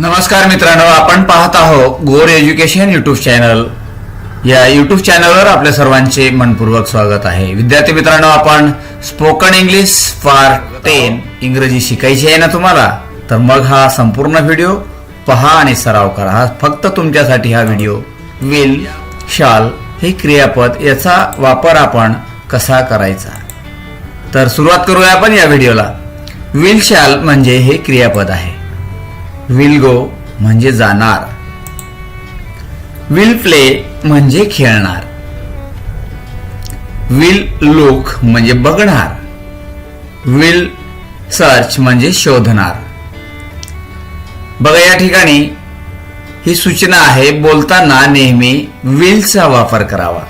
नमस्कार मित्रांनो आपण पाहत आहोत गोर एज्युकेशन युट्यूब चॅनल. या युट्यूब चॅनलवर आपल्या सर्वांचे मनपूर्वक स्वागत आहे. विद्यार्थी मित्रांनो आपण स्पोकन इंग्लिश फॉर टेन इंग्रजी शिकायची आहे ना तुम्हाला? तर मग हा संपूर्ण व्हिडिओ पहा आणि सराव करा. हा फक्त तुमच्यासाठी हा व्हिडिओ विल शाल हे क्रियापद याचा वापर आपण कसा करायचा? तर सुरुवात करूया आपण या व्हिडिओला विल शाल म्हणजे हे क्रियापद आहे. विल गो म्हणजे जाणार. विल प्ले म्हणजे खेळणार. विल लुक म्हणजे बघणार. विल सर्च म्हणजे शोधणार. बघा या ठिकाणी ही सूचना आहे बोलताना नेहमी विलचा वापर करावा.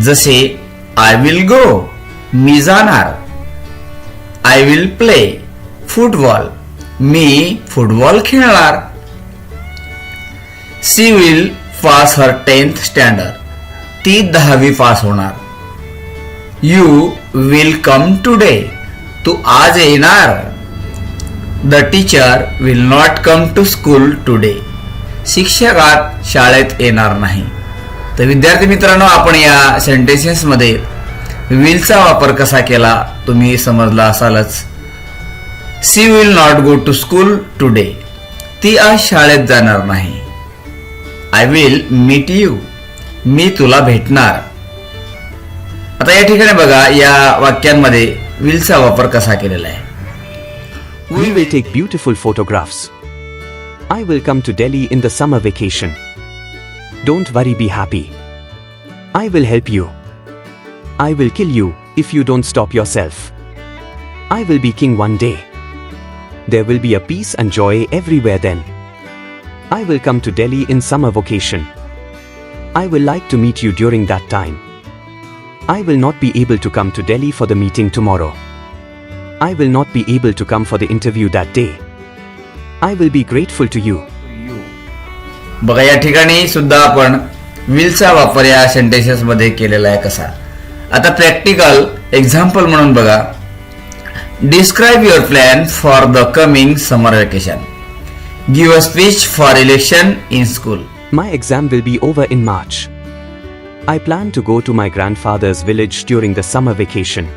जसे आय विल गो मी जाणार. आय विल प्ले फुटबॉल मी फुटबॉल खेळणार. She will pass her tenth standard. ती दहावी पास होणार. You will come today. तू आज येणार. The teacher will not come to school today. शिक्षक आज शाळेत येणार नाही. तर विद्यार्थी मित्रांनो आपण या सेंटेन्सेसमध्ये विलचा वापर कसा केला तुम्ही समजला असालच. She will not go to school today ती आज शाळेत जाणार नाही आय विल मीट यू मी तुला भेटणार आता या ठिकाणी बघा या वाक्यांमध्ये विलचा वापर कसा केलेला आहे We will take beautiful photographs. I will come to Delhi in the summer vacation. Don't worry, be happy. I will help you. I will kill you if you don't stop yourself. I will be king one day. There will be a peace and joy everywhere then. I will come to Delhi in summer vacation. I will like to meet you during that time. I will not be able to come to Delhi for the meeting tomorrow. I will not be able to come for the interview that day. I will be grateful to you. बघा या ठिकाणी सुद्धा आपण विलचा वापर या sentences मध्ये केलेला आहे कसा आता प्रॅक्टिकल एक्झाम्पल म्हणून बघा Describe your plan for the coming summer vacation. Give a speech for election in school. My exam will be over in March. I plan to go to my grandfather's village during the summer vacation.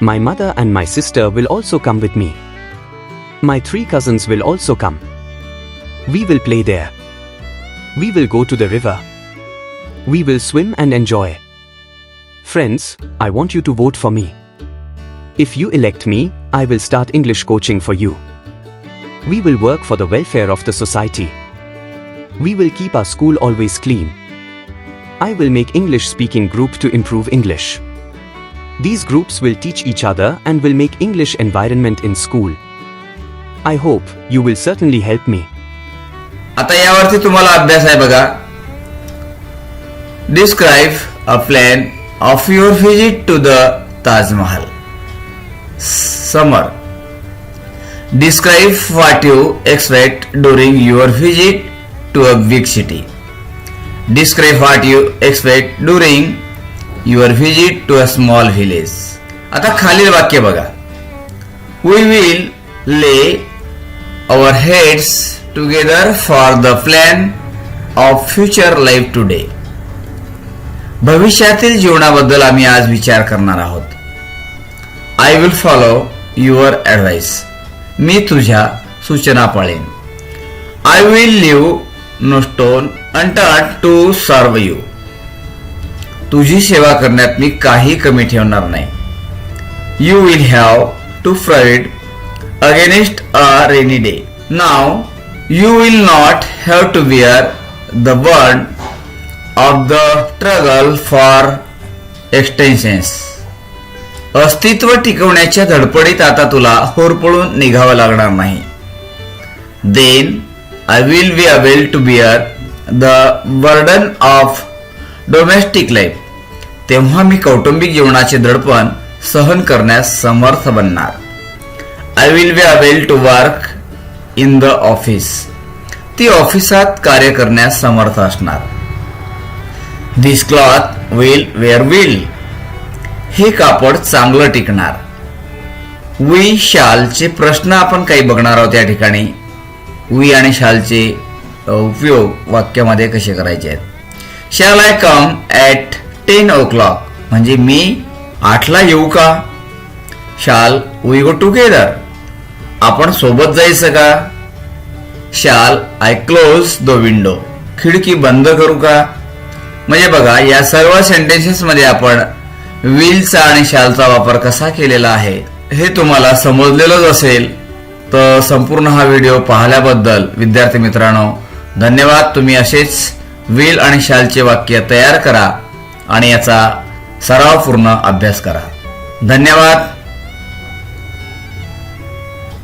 My mother and my sister will also come with me. My three cousins will also come. We will play there. We will go to the river. We will swim and enjoy. Friends, I want you to vote for me. If you elect me, I will start English coaching for you. We will work for the welfare of the society. We will keep our school always clean. I will make English speaking group to improve English. These groups will teach each other and will make English environment in school. I hope you will certainly help me. आता यावरती तुम्हाला अभ्यास आहे बघा describe a plan of your visit to the Taj Mahal summer. Describe what you expect during your visit to a big city Describe what you expect during your visit to a small village. आता खालील वाक्य बघा. We will ले our heads together for the plan of future life today. भविष्यातील जीवनाबद्दल आम्ही आज विचार करणार आहोत. I will follow your advice मी तुझ्या सूचना पाळेन. I will leave no stone unturned to serve you तुझी सेवा करण्यात मी काही कमी ठेवणार नाही. You will have to provide against a rainy day now you will not have to bear the burden of the struggle for extensions अस्तित्व टिकवण्याच्या धडपडीत आता तुला होरपळून निघावं लागणार नाही. Then I will be able to bear the burden of domestic life तेव्हा मी कौटुंबिक जीवनाचे दडपण सहन करण्यास समर्थ बनणार. I will be able to work in the office ती ऑफिसात कार्य करण्यास समर्थ असणार. This cloth will wear well हे कापड चांगलं टिकणार. वी शालचे प्रश्न आपण काही बघणार आहोत या ठिकाणी. वी आणि शालचे उपयोग वाक्यामध्ये कसे करायचे आहेत. Shall I come at ten o'clock म्हणजे मी आठला येऊ का? शाल वी गो टुगेदर आपण सोबत जायचं का? शाल आय क्लोज द विंडो खिडकी बंद करू का? म्हणजे बघा या सर्व सेंटेन्सेसमध्ये आपण व्हीलचा आणि शालचा वापर कसा केलेला आहे हे तुम्हाला समजलेलंच असेल. तर संपूर्ण हा व्हिडिओ पाहिल्याबद्दल विद्यार्थी मित्रांनो धन्यवाद. तुम्ही असेच व्हील आणि शालचे वाक्य तयार करा आणि याचा सरावपूर्ण अभ्यास करा. धन्यवाद.